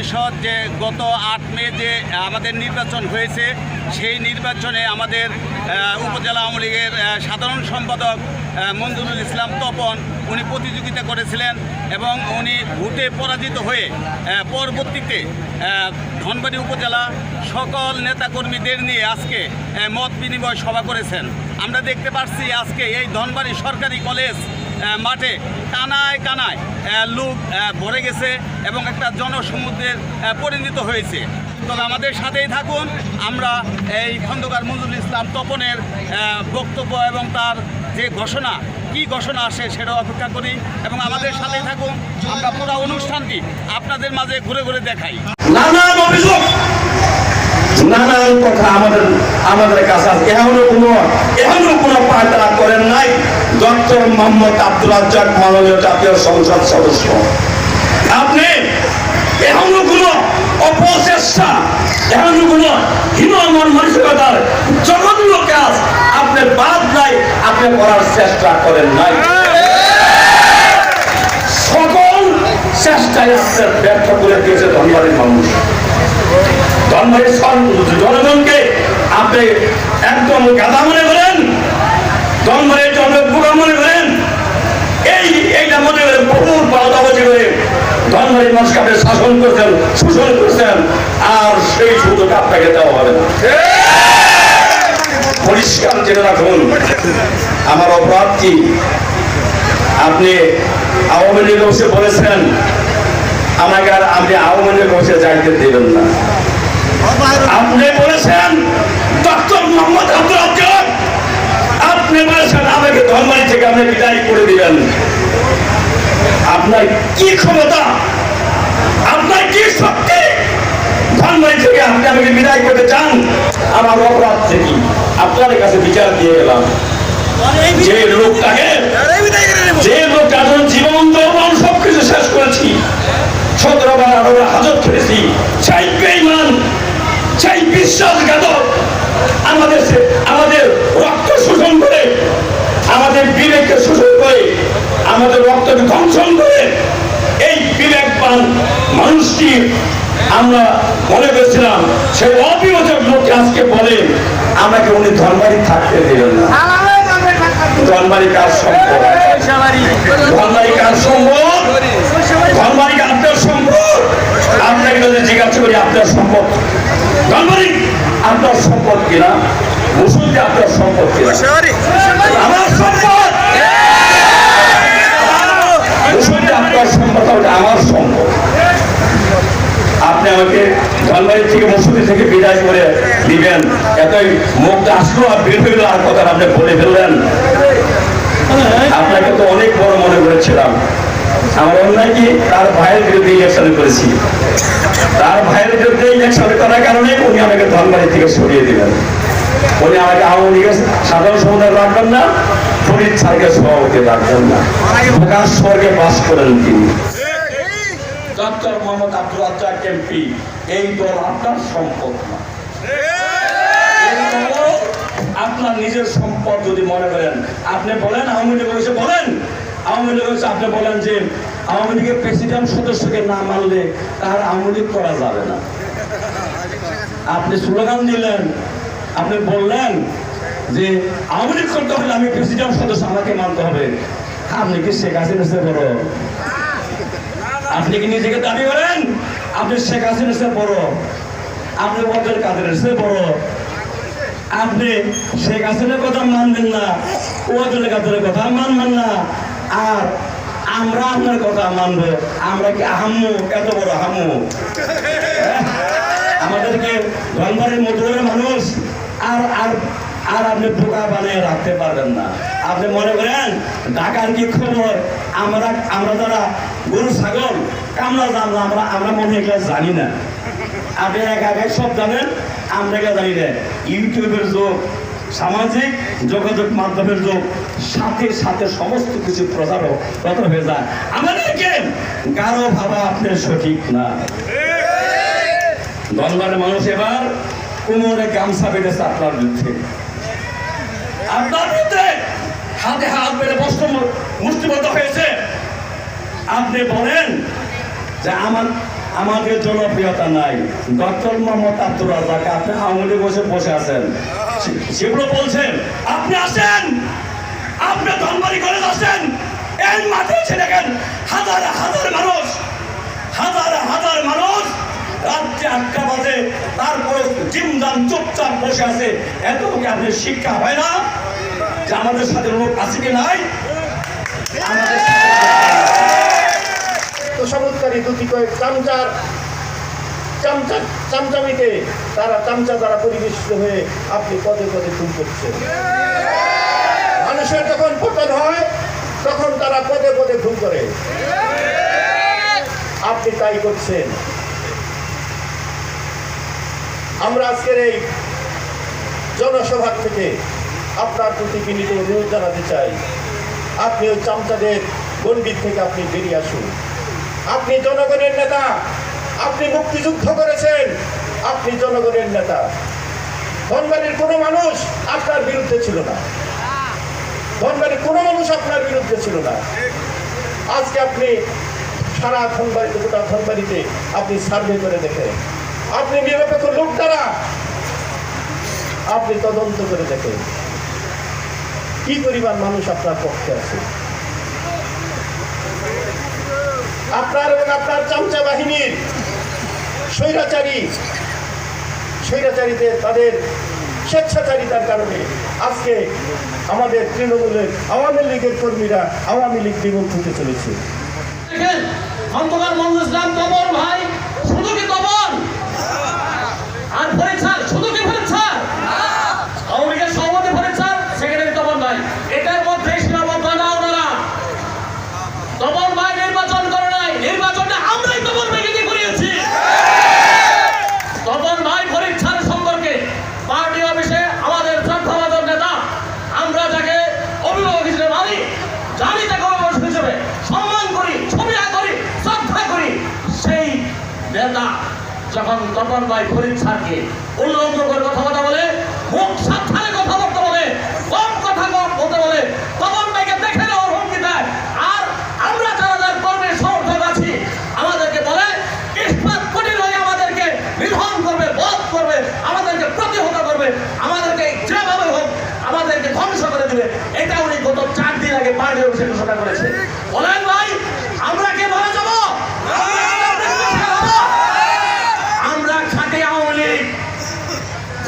পরিষদ যে গত আট মে যে আমাদের নির্বাচন হয়েছে, সেই নির্বাচনে আমাদের উপজেলা আওয়ামী লীগের সাধারণ সম্পাদক মঞ্জুরুল ইসলাম তপন উনি প্রতিযোগিতা করেছিলেন এবং উনি ভোটে পরাজিত হয়ে পরবর্তীতে ধনবাড়ি উপজেলা সকল নেতাকর্মীদের নিয়ে আজকে মত বিনিময় সভা করেছেন। আমরা দেখতে পাচ্ছি আজকে এই ধনবাড়ি সরকারি কলেজ মাঠে কানায় কানায় লোক ভরে গেছে এবং একটা জনসমুদ্রের পরিণত হয়েছে। তবে আমাদের সাথেই থাকুন, আমরা এই খন্দকার মঞ্জুরুল ইসলাম তপনের বক্তব্য এবং তার যে ঘোষণা, কি ঘোষণা আসে সেটা অপেক্ষা করি এবং আমাদের সাথেই থাকুন, আমরা পুরো অনুষ্ঠানটি আপনাদের মাঝে ঘুরে ঘুরে দেখাই। নানান অভিযোগ নানান কথা আমাদের আমাদের কাছে আছে। এখনও কোনো এখনও কোনো পাল্টা করেন নাই। ডক্টর মোহাম্মদ আব্দুল রাজ্জাক মাননীয় জাতীয় সংসদ সদস্য। আপনি এখনও কোনো অপচেষ্টা, এখনও কোনো হীনমন মানসিকতার জঘন্য কাজ আপনি বাদ নাই, আপনি করার চেষ্টা করেন নাই। সকল চেষ্টায় আপনার ব্যর্থ করে দিয়েছে ধনবাড়ির মানুষ। জনগণকে আপনি একদম গাদা মনে করেন ধনবাড়ির জন্য বুড়া মনে করেন। এই, এইটা মনে করেন বহু বাদাবাজি করে আপনি শাসন করছেন, শোষণ করছেন, আর সেই সুযোগ আপনাকে দেওয়া হবে পরিষ্কার জেনে রাখুন, আমার অপরাধ কি? আপনি আওয়ামী লীগ বলেছেন, আমাকে আর আপনি আওয়ামী লীগ বসে যাইতে দেবেন না। আপনি বলেছেন ডক্টর মোহাম্মদ আব্দুল আপনি বলেছেন আমাকে ধর্মারি থেকে আপনি বিদায় করে দিবেন। আপনার কি ক্ষমতা? আপনার কি শক্তি? ধর্মারি থেকে আপনি আমাকে বিদায় করতে চান? আমার অপরাধ থেকে আপনার কাছে বিচার দিয়ে গেলাম। যে লোকটাকে যে লোকটা যখন জীবন যৌবন সবকিছু শেষ করেছি সতেরো বার আরও হাজত করেছি চাই বেইমান চাই বিশ্বাসঘাতক আমাদের আমাদের রক্ত শোষণ করে, আমাদের বিবেককে শোষণ করে, আমাদের রক্তকে ধ্বংসন করে এই বিবেকবান মানুষটি আমরা মনে করছিলাম, সে অবিবেচক লোককে আমাকে উনি ধর্মারি থাকতে দিলেন না? ধর্মারি সম্পদ? ধর্মারি কার সম্পদ? ধর্মারি আপনার যদি জিজ্ঞাসা করি আপনার সম্পদ ধর্মারি আপনার সম্পদ কিনা? মুসুলকে আপনার সম্পদ কিনা? আমার সম্পদ! মুসুলকে আপনার সম্পদ আমার সম্পদ। আপনি আমাকে ধনবাড়ি থেকে মসুদি থেকে বিদায় করে দিবেন। এতই মুখটা আসলো আর বের হইল আর কথা আপনি বলে ফেললেন। আপনাকে তো অনেক বড় মনে করেছিলাম। আমার অন্যায় কি, তার ভাইয়ের বিরুদ্ধে ইলেকশন করেছি। তার ভাইয়ের বিরুদ্ধে ইলেকশন করার কারণে উনি আমাকে থেকে সরিয়ে দিলেন। উনি আমাকে আওয়ামী লীগের সাধারণ রাখবেন না, ফরিদ সভাপতি রাখবেন না। প্রকাশ স্বর্গে বাস করেন তিনি। ডক্টর মোহাম্মদ আব্দুল রাজ্জাক এমপি, এই দল আপনার সম্পদ না। আপনার নিজের সম্পদ যদি মনে করেন, আপনি বলেন, আওয়ামী লীগ বলেন। আওয়ামী লীগ এসে আপনি বলেন যে আওয়ামী লীগের প্রেসিডেন্ট সদস্যকে না মানলে তার আওয়ামী লীগ করা যাবে না। আপনি স্লোগান দিলেন, আপনি বললেন যে আওয়ামী লীগ করতে হলে আমি প্রেসিডেন্ট সদস্য, আমাকে মানতে হবে। আপনি কি শেখ হাসিনা বড়? আপনি কি নিজেকে দাবি করেন? আপনি শেখ হাসিনা বড়। আপনি ওদের কাদের সে বড়। আপনি শেখ হাসিনার কথা মানবেন না ওদের কাদের কথা মানবেন না। আর আমরা আপনার কথা মানবো। আমরা কি আহাম্মু? এত বড় আহাম্মু। হ্যাঁ? আমাদেরকে ধনবাড়ির মধুরের মানুষ? আর আর আর আপনি বোকা বানিয়ে রাখতে পারবেন না। আপনি মনে করেন, ঢাকার কি খবর? আমরা আমরা যারা গরু, ছাগল, কামলা জানলাম আমরা আমরা মনে হয় জানি না। আপনি এক আগে সব জানেন, আমরা জানি না। ইউটিউবের যুগ সামাজিক যোগাযোগ মাধ্যমের যুগ সাথে সাথে সমস্ত কিছু প্রচার প্রচার হয়ে যায়। আমাদেরকে গাঢ় ভাবা আপনার সঠিক না। দলবারের মানুষ এবার কোমরে গামছা বেঁধেছে আপনার বিরুদ্ধে আপনার বিরুদ্ধে হাতে হাত বেড়ে বস্ত্র মুষ্টিবদ্ধ হয়েছে। আপনি বলেন যে আমার আমাদের জনপ্রিয়তা নাই। ডক্টর মোহাম্মদ আব্দুর রাজাক আপনি আঙুলে বসে বসে আছেন। সেগুলো বলছেন, আপনি আসেন। আপনি ধনবাড়ি কলেজ আসেন। এই মাঠে এসে দেখেন হাজার হাজার মানুষ। হাজার হাজার মানুষ। রাত্রে আটটা বাজে, তারপরে জিমদাম চুপচাপ বসে আছে। এত কি আপনার শিক্ষা হয় না যে আমাদের সাথে লোক আছে কি নাই? আমাদের সাথে দুটি কয়েক চামচার চামচা চামচামিতে তারা চামচা দ্বারা পরিবেশিত হয়ে আপনি পদে পদে খুন করছেন। মানুষের যখন পতন হয়, তখন তারা পদে পদে খুন করে। আপনি তাই করছেন। আমরা আজকের এই জনসভা থেকে আপনার প্রতি বিনীত অনুরোধ জানাতে চাই। আপনি ওই চামচাদের গণ্ডির থেকে আপনি বেরিয়ে আসুন। আপনি জনগণের নেতা, আপনি মুক্তিযুদ্ধ করেছেন। আপনি জনগণের নেতা। ধনবাড়ির কোনো মানুষ আপনার বিরুদ্ধে ছিল না। ধনবাড়ির কোনো মানুষ আপনার বিরুদ্ধে ছিল না। আজকে আপনি সারা ধনবাড়িতে, গোটা ধনবাড়িতে আপনি সার্ভে করে দেখেন। আপনি নিরপেক্ষ লোক দ্বারা আপনি তদন্ত করে দেখেন। কি পরিমাণ মানুষ আপনার পক্ষে আছে? আপনার এবং আপনার চামচা বাহিনীর স্বৈরাচারী স্বৈরাচারীতে তাদের স্বেচ্ছাচারিতার কারণে আজকে আমাদের তৃণমূলের আওয়ামী লীগের কর্মীরা আওয়ামী লীগ বিমুখ হতে চলেছে। খন্দকার মঞ্জুর ইসলাম তপন ভাই, শুধু কি তপন আর ফরিদ স্যার শুধু কি ফরিদ স্যার আওয়ামী লীগের সভাপতি ফরিদ স্যার সেক্রেটারি তপন ভাই এটার মধ্যে সীমাবদ্ধ না ওনারা তপন ভাই নির্বাচন করে নাই নির্বাচনে আমরাই তপন ভাইকে দিয়ে করিয়েছি তপন ভাই ফরিদ স্যার সম্পর্কে পার্টি অফিসে আমাদের শ্রদ্ধাভাজন নেতা আমরা যাকে অভিভাবক হিসেবে মানি জানি তাকে অভিভাবক হিসেবে সম্মান করি ছবি করি শ্রদ্ধা করি সেই নেতা যখন তপন ভাই ফরিদ স্যারকে উল্লঙ্ঘ করে কথা কথা বলে, মুখ সাবধানে কথা বলতে বলে, কম কথা কম বলতে বলে, তপন ভাইকে দেখে নেওয়ার হুমকি দেয়। আর আমরা যারা যার কর্মের সমর্থক আছি, আমাদেরকে বলে, ইস্পাত কঠিন হয়ে আমাদেরকে নিধন করবে, বধ করবে, আমাদেরকে প্রতিহত করবে, আমাদেরকে যেভাবে হোক আমাদেরকে ধ্বংস করে দেবে। এটা উনি গত চার দিন আগে পার্টি অফিসে ঘোষণা করেছে। বলেন ভাই আমরা কে মারা যাব আমরা খাটে আওয়ামী লীগ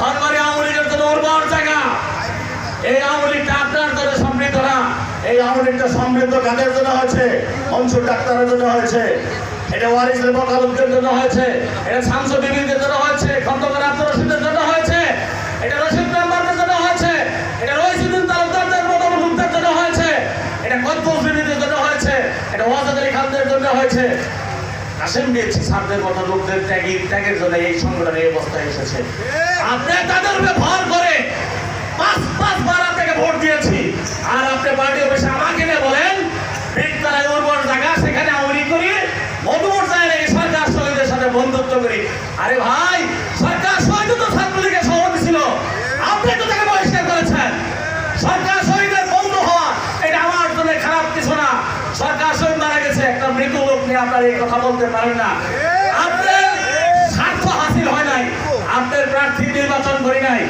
সরকারি আওয়ামী লীগের জন্য উর্বর জায়গা এই আওয়ামী লীগটা আপনার জন্য সমৃদ্ধ না। এই আওয়ামী লীগটা সমৃদ্ধ কাদের জন্য হয়েছে? অংশুর ডাক্তারের জন্য হয়েছে। এটা ওয়ারিস বকালুকদের জন্য হয়েছে। এটা শামসু বিবিদের জন্য হয়েছে। খন্দকার আব্দুর রশিদের জন্য হয়েছে। এটা রশিদ মেম্বারদের জন্য হয়েছে। এটা রহিসুদ্দিন তালুকদারদের মতো লোকদের জন্য হয়েছে। এটা কদ্দুস বিবিদের জন্য হয়েছে। এটা ওয়াজাদ আলী খানদের জন্য হয়েছে। কাসেম দিয়েছি সারদের মতো লোকদের ত্যাগী ত্যাগের জন্য এই সংগঠন এই অবস্থায় এসেছে। আপনি তাদের উপরে ভর করে পাঁচ পাঁচ বার ভোট দিয়েছি। আর আপনি পার্টি অফিসে আমাকে নিয়ে বলেন বিদ্যালয় উর্বর জায়গা, সেখানে আওয়ামী করি মধুমর যায় নাকি সরকার শহীদের সাথে বন্ধুত্ব করি। আরে ভাই, সরকার শহীদ তো ছাত্রলীগের সভাপতি ছিল। আপনি তো তাকে বহিষ্কার করেছেন। সরকার শহীদের বন্ধু হওয়া, এটা আমার জন্য খারাপ কিছু না। সরকার শহীদ মারা গেছে, একটা মৃত লোক নিয়ে আপনার এই কথা বলতে পারেন না। আপনার স্বার্থ হাসিল হয় নাই। আপনার প্রার্থী নির্বাচন করি নাই।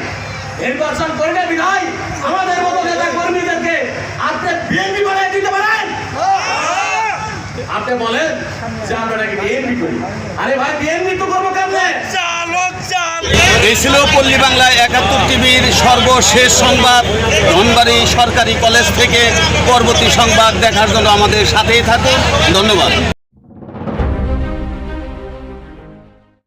নির্বাচন বিধায় আমাদের মতো নেতা কর্মীদেরকে আপনি বিএনপি বানায় দিতে পারেন। আপনি বলেন যে আমরা নাকি বিএনপি করি। আরে ভাই বিএনপি তো করব কেমনে? এই ছিল পল্লী বাংলা একাত্তর টিভির সর্বশেষ সংবাদ। ধনবাড়ি সরকারি কলেজ থেকে পরবর্তী সংবাদ দেখার জন্য আমাদের সাথেই থাকুন। ধন্যবাদ।